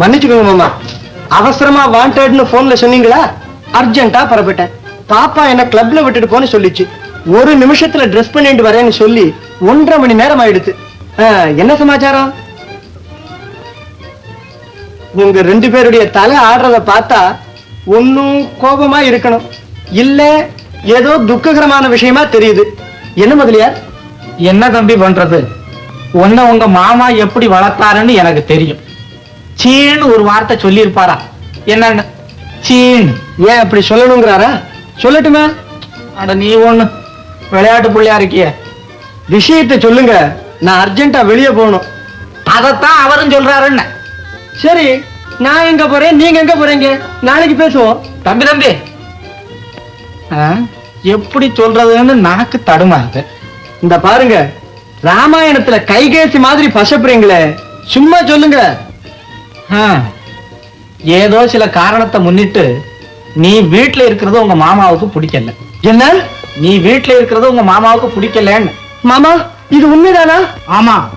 மன்னிச்சுக்கோங்க மாமா. அவசரமா வாண்டட்னு போன்ல சொன்னீங்களா? அர்ஜென்ட்டா புறப்பட்டேன். பாப்பா என்ன கிளப்ல விட்டுட்டு போன்னு சொல்லிச்சு. ஒரு நிமிஷத்துல ட்ரெஸ் பண்ணிட்டு வரேன்னு சொல்லி ஒன்றரை மணி நேரம் ஆயிடுச்சு. என்ன சமாச்சாரம்? உங்க ரெண்டு பேருடைய தலை ஆடுறத பார்த்தா ஒன்னும் கோபமா இருக்கணும். இல்ல ஏதோ துக்ககரமான விஷயமா தெரியுது. என்ன முதலியார்? என்ன தம்பி பண்றது? உன்னை உங்க மாமா எப்படி வளர்த்தாருன்னு எனக்கு தெரியும். சீன்னு ஒரு வார்த்தை சொல்லியிருப்பாரா? என்னன்னு? சீன். ஏன் அப்படி சொல்லணுங்கிறாரா? சொல்லட்டுமே. அட நீ ஒண்ணு. விளையாட்டு பிள்ளையா இருக்கிய. விஷயத்தை சொல்லுங்க. நான் அர்ஜென்ட்டா வெளியே போகணும். அதைத்தான் அவரும் சொல்றாருன்னு. சரி நான் எங்க போறேன்? நீங்க எங்க போறீங்க? நாளைக்கு பேசுவோம். தம்பி தம்பி. ஆ, எப்படி சொல்றதுன்னு நாக்கு தடுமாறுது. இந்த பாருங்க ராமாயணத்துல கைகேசி மாதிரி பசப்புறீங்களே. சும்மா சொல்லுங்க. ஏதோ சில காரணத்தை முன்னிட்டு நீ வீட்டுல இருக்கிறது உங்க மாமாவுக்கு பிடிக்கல. என்ன? நீ வீட்டுல இருக்கிறது உங்க மாமாவுக்கு பிடிக்கலன்னு. மாமா இது உண்மைதானா? ஆமா.